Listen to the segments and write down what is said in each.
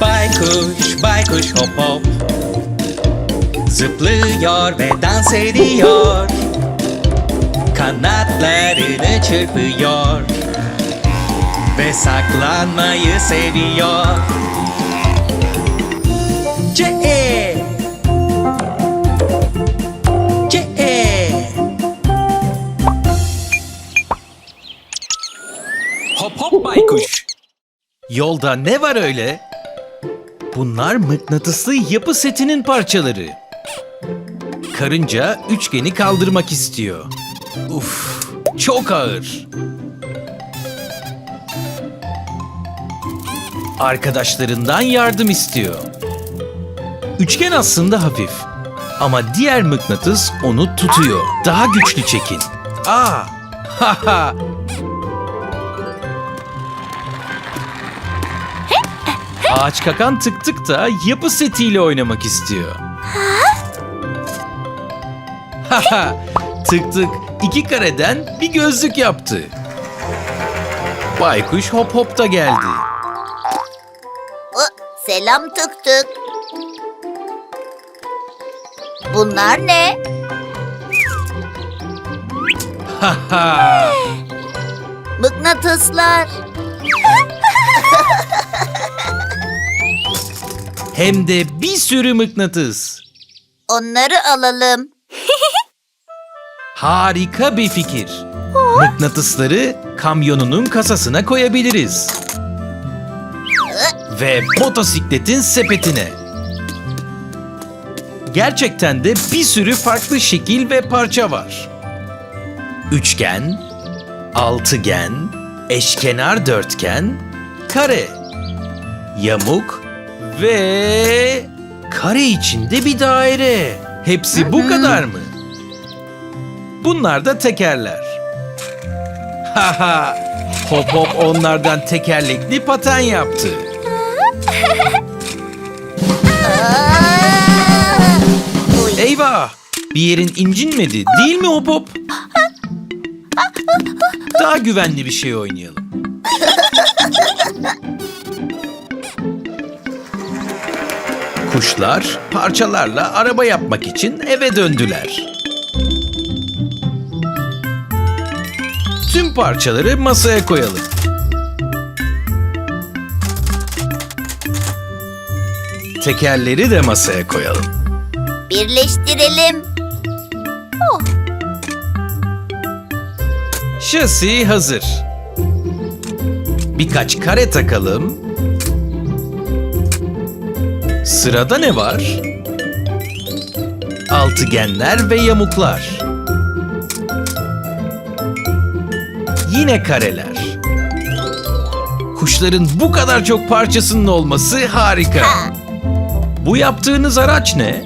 Baykuş, baykuş hop hop. Zıplıyor ve dans ediyor. Kanatlarını çırpıyor. Ve saklanmayı seviyor Hop hop baykuş Yolda ne var öyle? Bunlar mıknatıslı yapı setinin parçaları. Karınca üçgeni kaldırmak istiyor. Uf, çok ağır. Arkadaşlarından yardım istiyor. Üçgen aslında hafif. Ama diğer mıknatıs onu tutuyor. Daha güçlü çekin. Aa! Ha ha! Ağaç kakan tık tık da yapı setiyle oynamak istiyor. Haha, tık tık iki kareden bir gözlük yaptı. Baykuş hop hop da geldi. Selam tık tık. Bunlar ne? Haha, Mıknatıslar. Hem de bir sürü mıknatıs. Onları alalım. Harika bir fikir. Mıknatısları kamyonunun kasasına koyabiliriz. Ve motosikletin sepetine. Gerçekten de bir sürü farklı şekil ve parça var. Üçgen, altıgen, eşkenar dörtgen, kare, yamuk ve kare içinde bir daire. Hepsi bu kadar mı? Bunlar da tekerler. Haha, hop hop onlardan tekerlekli paten yaptı. Eyvah! Bir yerin incinmedi değil mi hop hop? Daha güvenli bir şey oynayalım. Kuşlar parçalarla araba yapmak için eve döndüler. Tüm parçaları masaya koyalım. Tekerleri de masaya koyalım. Birleştirelim. Şasi hazır. Birkaç kare takalım. Sırada ne var? Altıgenler ve yamuklar. Yine kareler. Kuşların bu kadar çok parçasının olması harika. Ha, Bu yaptığınız araç ne?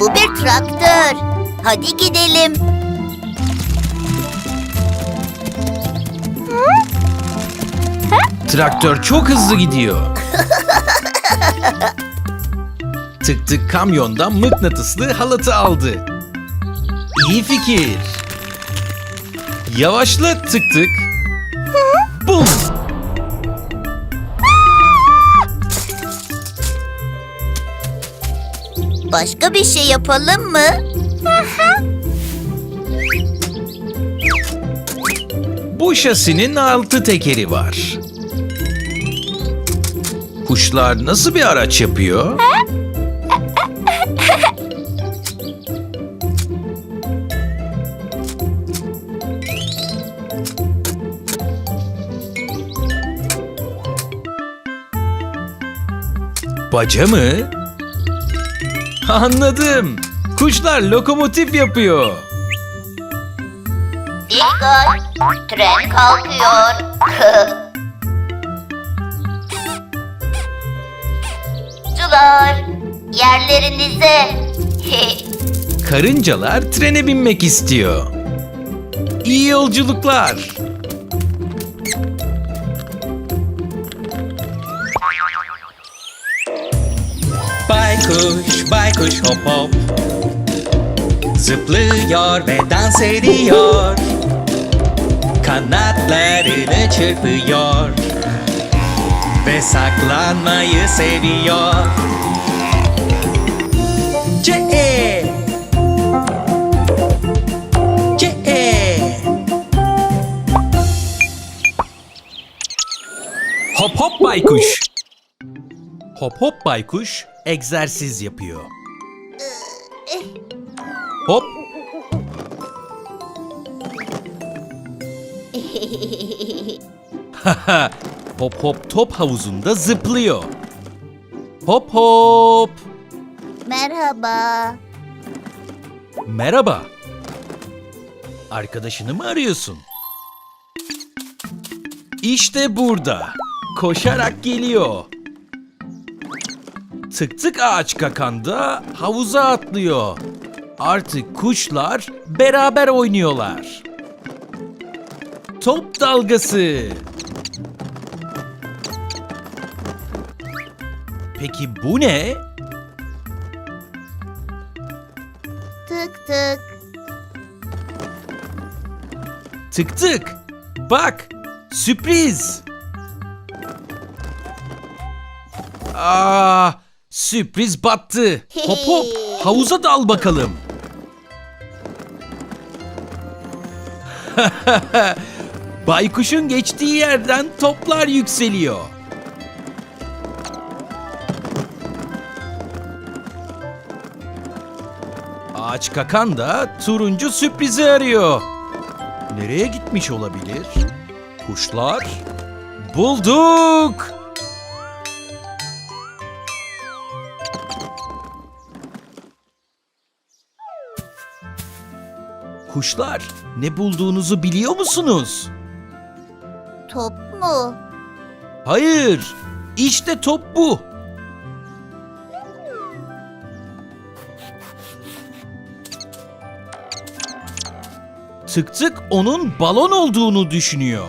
bu bir traktör. Hadi gidelim. Traktör çok hızlı gidiyor. tık tık kamyondan mıknatıslı halatı aldı. İyi fikir. Yavaşla tık tık. Bum. Başka bir şey yapalım mı? Bu şasinin altı tekeri var. Kuşlar nasıl bir araç yapıyor? Baca mı? Anladım. Kuşlar lokomotif yapıyor. Dikkat! Tren kalkıyor. Cular, yerlerinize. Karıncalar trene binmek istiyor. İyi yolculuklar. Baykuş, baykuş hop hop. Zıplıyor ve dans ediyor. Kanatlarını çırpıyor. Ve saklanmayı seviyor. C-E C-E Hop hop baykuş. Hop hop baykuş egzersiz yapıyor. Hop. Hop hop top havuzunda zıplıyor. Hop hop. Merhaba. Merhaba. Arkadaşını mı arıyorsun? İşte burada. Koşarak geliyor. Tık tık ağaç kakanda havuza atlıyor. Artık kuşlar beraber oynuyorlar. Top dalgası. Peki bu ne? Tık tık. Tık tık. Bak, sürpriz. Aa, sürpriz battı. Hop hop, havuza dal bakalım. Baykuşun geçtiği yerden toplar yükseliyor. Ağaç kakan da turuncu sürprizi arıyor. Nereye gitmiş olabilir? Kuşlar? Bulduk! Kuşlar, ne bulduğunuzu biliyor musunuz? Top mu? Hayır, işte top bu. Tık tık onun balon olduğunu düşünüyor.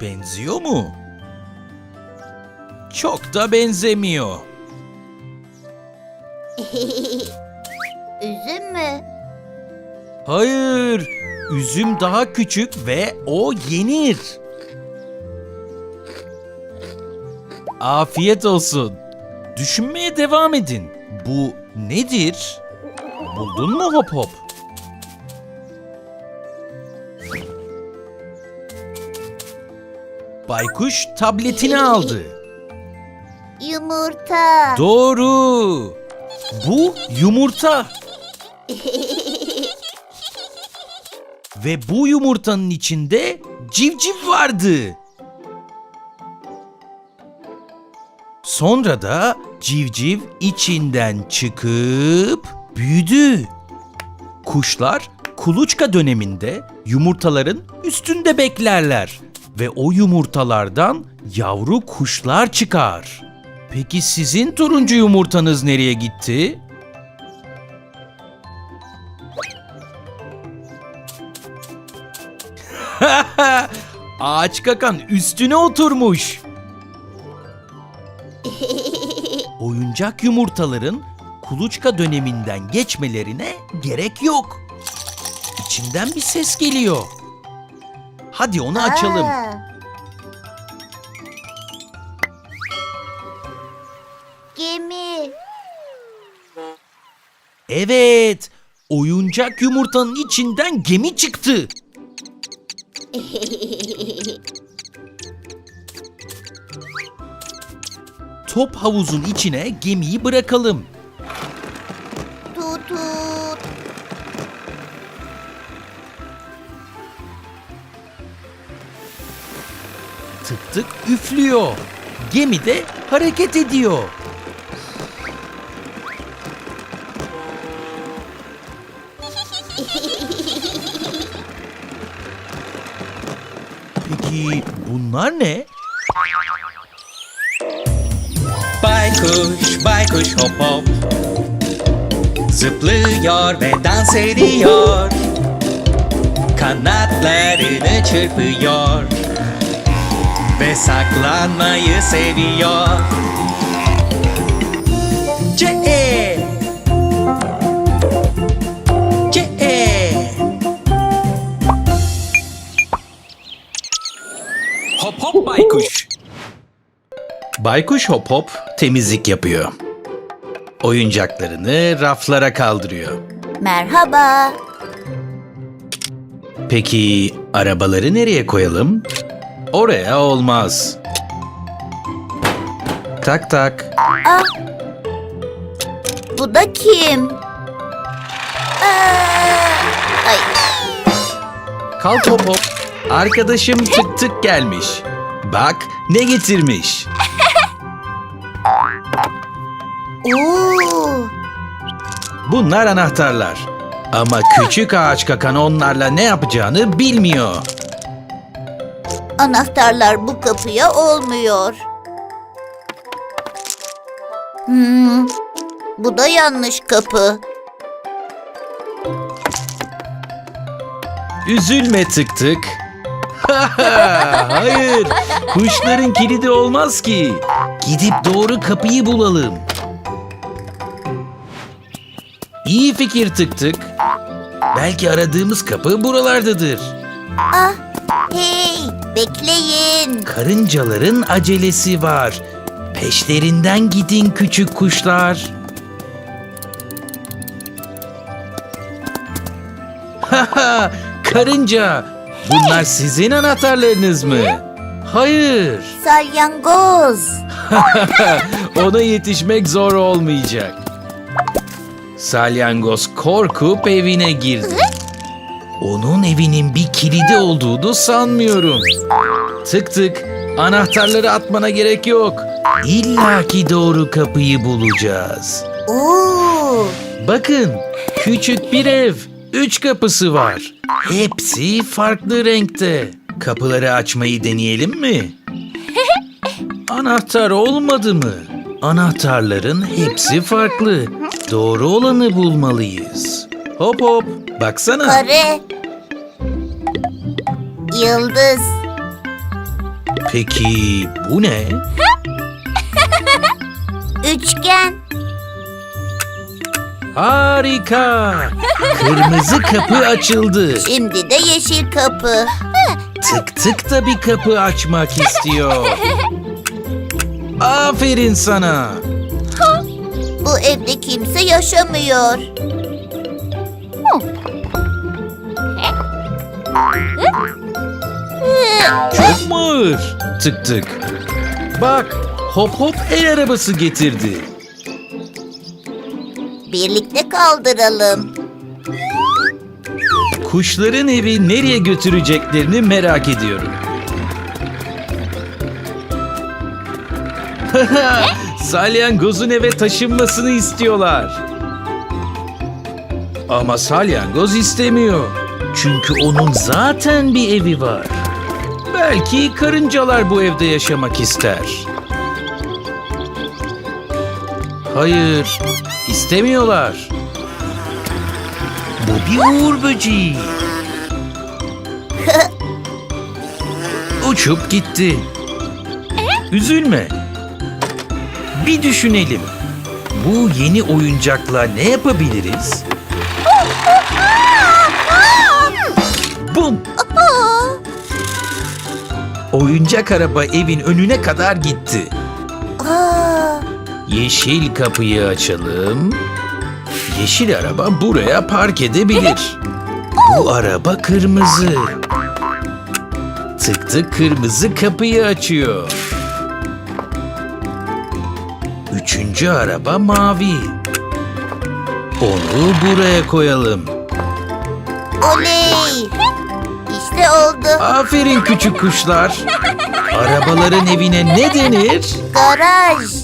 Benziyor mu? Çok da benzemiyor. Üzüm mü? Hayır, üzüm daha küçük ve o yenir. Afiyet olsun. Düşünmeye devam edin. Bu nedir? Buldun mu hop hop? Baykuş tabletini aldı. Yumurta. Doğru. Bu yumurta. Ve bu yumurtanın içinde civciv vardı. Sonra da civciv içinden çıkıp büyüdü. Kuşlar kuluçka döneminde yumurtaların üstünde beklerler ve o yumurtalardan yavru kuşlar çıkar. Peki sizin turuncu yumurtanız nereye gitti? Ağaç kakan üstüne oturmuş. Oyuncak yumurtaların kuluçka döneminden geçmelerine gerek yok. İçinden bir ses geliyor. Hadi onu açalım. Evet, oyuncak yumurtanın içinden gemi çıktı. Top havuzun içine gemiyi bırakalım. Tut tut. Tık tık üflüyor. Gemi de hareket ediyor. Peki bunlar ne? Baykuş, baykuş hop hop. Zıplıyor ve dans ediyor. Kanatlarını çırpıyor. Ve saklanmayı seviyor hop baykuş. Baykuş hop hop temizlik yapıyor. Oyuncaklarını raflara kaldırıyor. Merhaba. Peki arabaları nereye koyalım? Oraya olmaz. Tak tak. Ah. Bu da kim? Aa, ay, Kalk hop hop. Arkadaşım tık tık gelmiş. Bak ne getirmiş. oo. Bunlar anahtarlar. Ama küçük ağaç kakan onlarla ne yapacağını bilmiyor. Anahtarlar bu kapıya olmuyor. Hmm, bu da yanlış kapı. Üzülme tık tık. Hayır, kuşların kilidi olmaz ki. Gidip doğru kapıyı bulalım. İyi fikir tık tık. Belki aradığımız kapı buralardadır. Ah, hey, bekleyin. Karıncaların acelesi var. Peşlerinden gidin küçük kuşlar. Haha, karınca. Bunlar sizin anahtarlarınız mı? Hayır. Salyangoz. Ona yetişmek zor olmayacak. Salyangoz korkup evine girdi. Onun evinin bir kilidi olduğunu sanmıyorum. Tık tık, anahtarları atmana gerek yok. İlla ki doğru kapıyı bulacağız. Oo, Bakın, küçük bir ev. Üç kapısı var. Hepsi farklı renkte. Kapıları açmayı deneyelim mi? Anahtar olmadı mı? Anahtarların hepsi farklı. Doğru olanı bulmalıyız. Hop hop, baksana. kare. Yıldız. Peki bu ne? Üçgen. Harika! Kırmızı kapı açıldı. Şimdi de yeşil kapı. Tık tık da bir kapı açmak istiyor. Aferin sana. Bu evde kimse yaşamıyor. Çok mu ağır? Tık tık. Bak, hop hop el arabası getirdi. Birlikte kaldıralım. Kuşların evi nereye götüreceklerini merak ediyorum. Salyangozun eve taşınmasını istiyorlar. Ama salyangoz istemiyor. Çünkü onun zaten bir evi var. Belki karıncalar bu evde yaşamak ister. Hayır, istemiyorlar. Bu bir uğur böceği. Uçup gitti. Üzülme. Bir düşünelim. Bu yeni oyuncakla ne yapabiliriz? Bum! Oyuncak araba evin önüne kadar gitti. Aa, Yeşil kapıyı açalım. Yeşil araba buraya park edebilir. Bu araba kırmızı. Tık tık kırmızı kapıyı açıyor. Üçüncü araba mavi. Onu buraya koyalım. oley. İşte oldu. Aferin küçük kuşlar. Arabaların evine ne denir? Garaj.